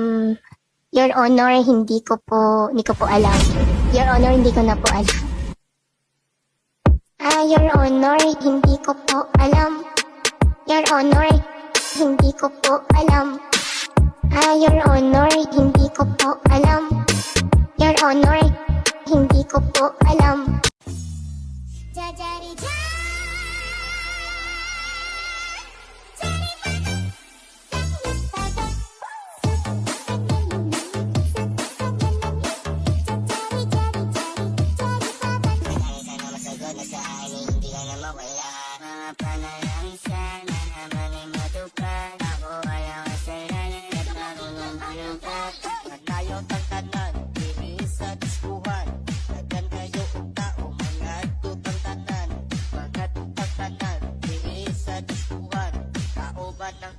Um, Your Honor, hindi ko po, hindi ko po alam. Your Honor, hindi ko na po alam. Ah, Your Honor, hindi ko po alam. Your Honor, hindi ko po alam. Ah, Your Honor, hindi ko po alam. Your Honor, hindi ko po alam. Dahil hindi na mawala na maging matupad Ako ay ang kasalanan at marunong malungkot At tayo tagtanan, ibig sa diskuhan Dagan kayo ang tao, mga tutangtanan Mga tutangtanan, ibig sa diskuhan Tao ba ng